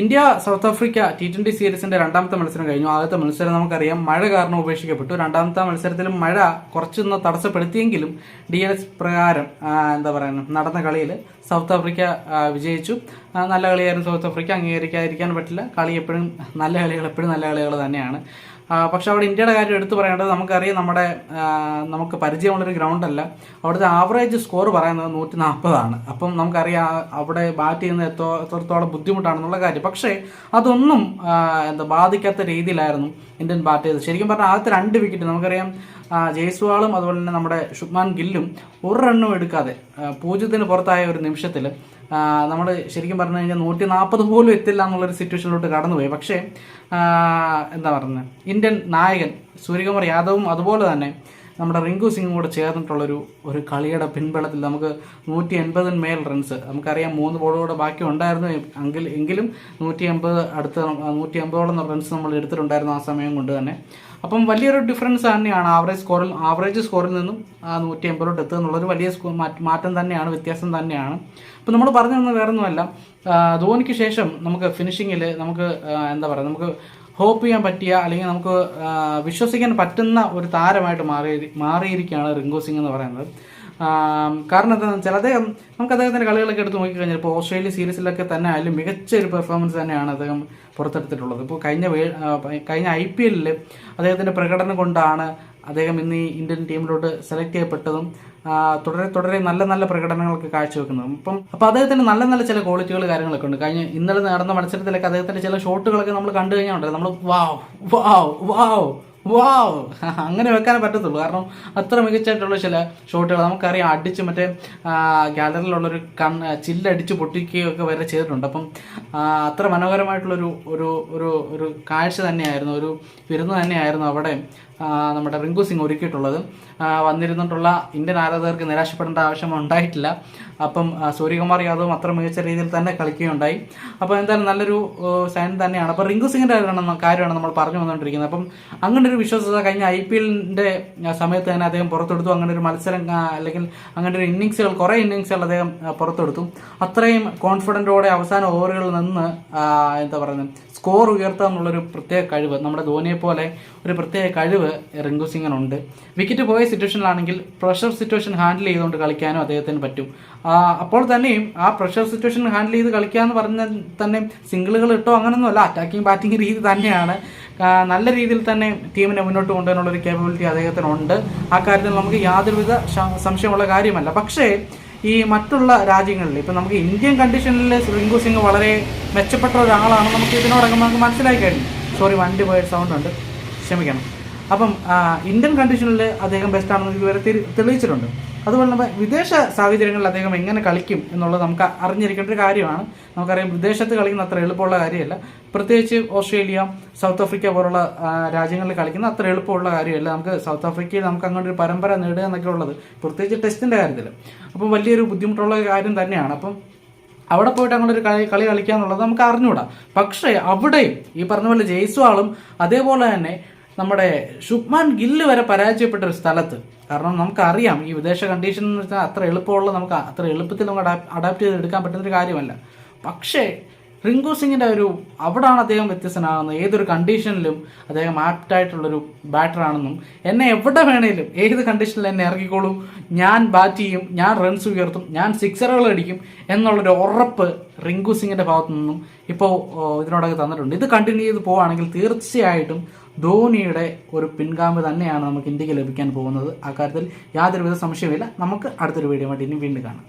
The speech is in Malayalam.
India South Africa T twenty സീരീസിന്റെ രണ്ടാമത്തെ മത്സരം കഴിഞ്ഞു. ആദ്യത്തെ മത്സരം നമുക്കറിയാം മഴ കാരണം ഉപേക്ഷിക്കപ്പെട്ടു. രണ്ടാമത്തെ മത്സരത്തിലും മഴ കുറച്ചൊന്ന് തടസ്സപ്പെടുത്തിയെങ്കിലും ഡി എസ് പ്രകാരം എന്താ പറയുക നടന്ന കളിയിൽ സൗത്ത് ആഫ്രിക്ക വിജയിച്ചു. നല്ല കളിയായിരുന്നു സൗത്ത് ആഫ്രിക്ക. അംഗീകരിക്കാതിരിക്കാൻ പറ്റില്ല. കളി എപ്പോഴും നല്ല കളികൾ എപ്പോഴും നല്ല കളികൾ തന്നെയാണ്. പക്ഷെ അവിടെ ഇന്ത്യയുടെ കാര്യം എടുത്തു പറയേണ്ടത് നമുക്കറിയാം നമ്മുടെ നമുക്ക് പരിചയമുള്ളൊരു ഗ്രൗണ്ടല്ല. അവിടുത്തെ ആവറേജ് സ്കോർ പറയുന്നത് നൂറ്റി നാൽപ്പതാണ് അപ്പം നമുക്കറിയാം അവിടെ ബാറ്റ് ചെയ്യുന്ന എത്തോ എത്രത്തോളം ബുദ്ധിമുട്ടാണെന്നുള്ള കാര്യം. പക്ഷേ അതൊന്നും എന്താ ബാധിക്കാത്ത രീതിയിലായിരുന്നു ഇന്ത്യൻ ബാറ്റ് ചെയ്തത്. ശരിക്കും പറഞ്ഞാൽ ആദ്യത്തെ രണ്ട് വിക്കറ്റ് നമുക്കറിയാം ജയ്സ്വാളും അതുപോലെ തന്നെ നമ്മുടെ ശുഭ്മാൻ ഗില്ലും ഒരു റണ്ണും എടുക്കാതെ പൂജ്യത്തിന് പുറത്തായ ഒരു നിമിഷത്തിൽ നമ്മൾ ശരിക്കും പറഞ്ഞു കഴിഞ്ഞാൽ നൂറ്റി നാൽപ്പത് പോലും എത്തില്ല എന്നുള്ളൊരു സിറ്റുവേഷനിലോട്ട് കടന്നുപോയി. പക്ഷേ എന്താ പറയുന്നത്? ഇന്ത്യൻ നായകൻ സൂര്യകുമാർ യാദവും അതുപോലെ തന്നെ നമ്മുടെ റിങ്കു സിംഗും കൂടെ ചേർന്നിട്ടുള്ളൊരു ഒരു കളിയുടെ പിൻബലത്തിൽ നമുക്ക് നൂറ്റി എൺപതിന് മേൽ റൺസ് നമുക്കറിയാം മൂന്ന് ബോളുകൂടെ ബാക്കി ഉണ്ടായിരുന്നു. എങ്കിൽ എങ്കിലും നൂറ്റി എൺപത് അടുത്ത നൂറ്റി എൺപതോളം റൺസ് നമ്മൾ എടുത്തിട്ടുണ്ടായിരുന്നു ആ സമയം കൊണ്ട് തന്നെ. അപ്പം വലിയൊരു ഡിഫറൻസ് തന്നെയാണ് ആവറേജ് സ്കോറിൽ ആവറേജ് സ്കോറിൽ നിന്നും ആ നൂറ്റി എൺപതോട്ട് എത്തുക എന്നുള്ളൊരു വലിയ സ്കോ മാറ്റ- തന്നെയാണ് വ്യത്യാസം തന്നെയാണ്. അപ്പം നമ്മൾ പറഞ്ഞു തന്നത് വേറൊന്നുമല്ല. ധോണിക്ക് ശേഷം നമുക്ക് ഫിനിഷിങ്ങിൽ നമുക്ക് എന്താ പറയുക നമുക്ക് ഹോപ്പ് ചെയ്യാൻ പറ്റിയ അല്ലെങ്കിൽ നമുക്ക് വിശ്വസിക്കാൻ പറ്റുന്ന ഒരു താരമായിട്ട് മാറി മാറിയിരിക്കുകയാണ് റിങ്കോ സിംഗ് എന്ന് പറയുന്നത്. കാരണം എന്താണെന്ന് വെച്ചാൽ അദ്ദേഹം നമുക്ക് അദ്ദേഹത്തിന്റെ കളികളൊക്കെ എടുത്ത് നോക്കിക്കഴിഞ്ഞാൽ ഇപ്പോൾ ഓസ്ട്രേലിയ സീരീസിലൊക്കെ തന്നെ ആയാലും മികച്ച ഒരു പെർഫോമൻസ് തന്നെയാണ് അദ്ദേഹം പുറത്തെടുത്തിട്ടുള്ളത്. ഇപ്പോൾ കഴിഞ്ഞ കഴിഞ്ഞ ഐ പി എല്ലിൽ അദ്ദേഹത്തിന്റെ പ്രകടനം കൊണ്ടാണ് അദ്ദേഹം ഇന്ന് ഈ ഇന്ത്യൻ ടീമിലോട്ട് സെലക്ട് ചെയ്യപ്പെട്ടതും തുടരെ തുടരെ നല്ല നല്ല പ്രകടനങ്ങളൊക്കെ കാഴ്ചവെക്കുന്നത്. അപ്പം അപ്പോൾ അദ്ദേഹത്തിന് നല്ല നല്ല ചില ക്വാളിറ്റികൾ കാര്യങ്ങളൊക്കെ ഉണ്ട്. കഴിഞ്ഞ ഇന്നലെ നടന്ന മത്സരത്തിലൊക്കെ അദ്ദേഹത്തിന്റെ ചില ഷോട്ടുകളൊക്കെ നമ്മൾ കണ്ടു കഴിഞ്ഞാൽ നമ്മൾ വാവ് വാവ് വാവ് വാവ് അങ്ങനെ വെക്കാനേ പറ്റത്തുള്ളൂ. കാരണം അത്ര മികച്ചായിട്ടുള്ള ചില ഷോട്ടുകൾ നമുക്കറിയാം. അടിച്ച് മറ്റേ ഗാലറിയിലുള്ളൊരു കൺ ചില്ലടിച്ച് പൊട്ടിക്കുകയൊക്കെ വരെ ചെയ്തിട്ടുണ്ട്. അപ്പം അത്ര മനോഹരമായിട്ടുള്ളൊരു ഒരു ഒരു ഒരു കാഴ്ച തന്നെയായിരുന്നു. ഒരു വിരുന്ന് തന്നെയായിരുന്നു അവിടെ. നമ്മുടെ റിങ്കു സിംഗ് ഒരുക്കിയിട്ടുള്ളത്. വന്നിരുന്നിട്ടുള്ള ഇന്ത്യൻ ആരാധകർക്ക് നിരാശപ്പെടേണ്ട ആവശ്യം ഉണ്ടായിട്ടില്ല. അപ്പം സൂര്യകുമാർ യാദവും അത്ര മികച്ച രീതിയിൽ തന്നെ കളിക്കുകയുണ്ടായി. അപ്പോൾ എന്തായാലും നല്ലൊരു സൈൻ തന്നെയാണ്. അപ്പോൾ റിങ്കു സിംഗിന്റെ കാര്യമാണ് നമ്മൾ പറഞ്ഞു വന്നുകൊണ്ടിരിക്കുന്നത്. അപ്പം അങ്ങനെ ഒരു വിശ്വാസത കഴിഞ്ഞ ഐ പി എല്ലിന്റെ സമയത്ത് തന്നെ അദ്ദേഹം പുറത്തെടുത്തു. അങ്ങനെ ഒരു മത്സരം അല്ലെങ്കിൽ അങ്ങനെ ഒരു ഇന്നിങ്സുകൾ കുറേ ഇന്നിങ്സുകൾ അദ്ദേഹം പുറത്തെടുത്തു. അത്രയും കോൺഫിഡന്റോടെ അവസാന ഓവറുകളിൽ നിന്ന് എന്താ പറയുന്നത് സ്കോർ ഉയർത്തുക എന്നുള്ളൊരു പ്രത്യേക കഴിവ്. നമ്മുടെ ധോനിയെ പോലെ ഒരു പ്രത്യേക കഴിവ് റിങ്കു സിംഗിനുണ്ട് വിക്കറ്റ് പോയ സിറ്റുവേഷനിലാണെങ്കിൽ പ്രഷർ സിറ്റുവേഷൻ ഹാൻഡിൽ ചെയ്തുകൊണ്ട് കളിക്കാനും അദ്ദേഹത്തിന് പറ്റും. അപ്പോൾ തന്നെയും ആ പ്രഷർ സിറ്റുവേഷൻ ഹാൻഡിൽ ചെയ്ത് കളിക്കുക എന്ന് പറഞ്ഞ തന്നെ സിംഗിളുകൾ ഇട്ടോ അങ്ങനൊന്നുമല്ല അറ്റാക്കിംഗ് ബാറ്റിംഗ് രീതി തന്നെയാണ്. നല്ല രീതിയിൽ തന്നെ ടീമിനെ മുന്നോട്ട് കൊണ്ടുവരാനുള്ള ഒരു കേപ്പബിലിറ്റി അദ്ദേഹത്തിനുണ്ട് ആ കാര്യത്തിൽ നമുക്ക് യാതൊരുവിധ സംശയമുള്ള കാര്യമല്ല. പക്ഷേ ഈ മറ്റുള്ള രാജ്യങ്ങളിൽ ഇപ്പം നമുക്ക് ഇന്ത്യൻ കണ്ടീഷനിൽ റിങ്കു സിംഗ് വളരെ മെച്ചപ്പെട്ട ഒരാളാണ് നമുക്ക് ഇതിനോടകം നമുക്ക് മനസ്സിലായി കഴിഞ്ഞു. സോറി വണ്ടി പോയ സൗണ്ട് ഉണ്ട്. ക്ഷമിക്കണം. അപ്പം ഇന്ത്യൻ കണ്ടീഷനിൽ അദ്ദേഹം ബെസ്റ്റ് ആണെന്ന് ഇതുവരെ തെളിയിച്ചിട്ടുണ്ട്. അതുപോലെ തന്നെ വിദേശ സാഹചര്യങ്ങളിൽ അദ്ദേഹം എങ്ങനെ കളിക്കും എന്നുള്ളത് നമുക്ക് അറിഞ്ഞിരിക്കേണ്ട ഒരു കാര്യമാണ്. നമുക്കറിയാം വിദേശത്ത് കളിക്കുന്ന അത്ര എളുപ്പമുള്ള കാര്യമല്ല. പ്രത്യേകിച്ച് ഓസ്ട്രേലിയ സൗത്ത് ആഫ്രിക്ക പോലുള്ള രാജ്യങ്ങളിൽ കളിക്കുന്ന അത്ര എളുപ്പമുള്ള കാര്യമല്ല. നമുക്ക് സൗത്ത് ആഫ്രിക്കയിൽ നമുക്ക് അങ്ങനെ ഒരു പരമ്പര നേടുക എന്നൊക്കെ ഉള്ളത്. പ്രത്യേകിച്ച് ടെസ്റ്റിന്റെ കാര്യത്തിൽ. അപ്പം വലിയൊരു ബുദ്ധിമുട്ടുള്ള കാര്യം തന്നെയാണ്. അപ്പം അവിടെ പോയിട്ട് അങ്ങനൊരു കളി കളി കളിക്കുക എന്നുള്ളത് നമുക്ക് അറിഞ്ഞുകൂടാ. പക്ഷേ അവിടെയും ഈ പറഞ്ഞ പോലെ ജയ്സ്വാളും അതേപോലെ തന്നെ നമ്മുടെ ശുഭ്മാൻ ഗില്ല് വരെ പരാജയപ്പെട്ട ഒരു സ്ഥലത്ത്. കാരണം നമുക്കറിയാം ഈ വിദേശ കണ്ടീഷൻ എന്ന് വെച്ചാൽ അത്ര എളുപ്പമുള്ള നമുക്ക് അത്ര എളുപ്പത്തിൽ നമുക്ക് അഡാപ്റ്റ് ചെയ്ത് എടുക്കാൻ പറ്റുന്ന ഒരു കാര്യമല്ല. പക്ഷേ റിങ്കു സിംഗിന്റെ ഒരു അവിടാണ് അദ്ദേഹം വ്യത്യസ്തനാകുന്നത്. ഏതൊരു കണ്ടീഷനിലും അദ്ദേഹം ആപ്റ്റായിട്ടുള്ളൊരു ബാറ്ററാണെന്നും എന്നെ എവിടെ വേണേലും ഏത് കണ്ടീഷനിൽ എന്നെ ഇറക്കിക്കോളൂ ഞാൻ ബാറ്റ് ചെയ്യും ഞാൻ റൺസ് ഉയർത്തും ഞാൻ സിക്സറുകൾ അടിക്കും എന്നുള്ളൊരു ഉറപ്പ് റിങ്കു സിംഗിന്റെ ഭാഗത്തു നിന്നും ഇപ്പോൾ ഇതിനോടൊക്കെ തന്നിട്ടുണ്ട്. ഇത് കണ്ടിന്യൂ ചെയ്ത് പോവുകയാണെങ്കിൽ തീർച്ചയായിട്ടും ധോണിയുടെ ഒരു പിൻഗാമി തന്നെയാണ് നമുക്ക് ഇന്ത്യയ്ക്ക് ലഭിക്കാൻ പോകുന്നത്. ആ കാര്യത്തിൽ യാതൊരുവിധ സംശയമില്ല നമുക്ക് അടുത്തൊരു വീഡിയോ ആയിട്ട് ഇനി വീണ്ടും കാണാം.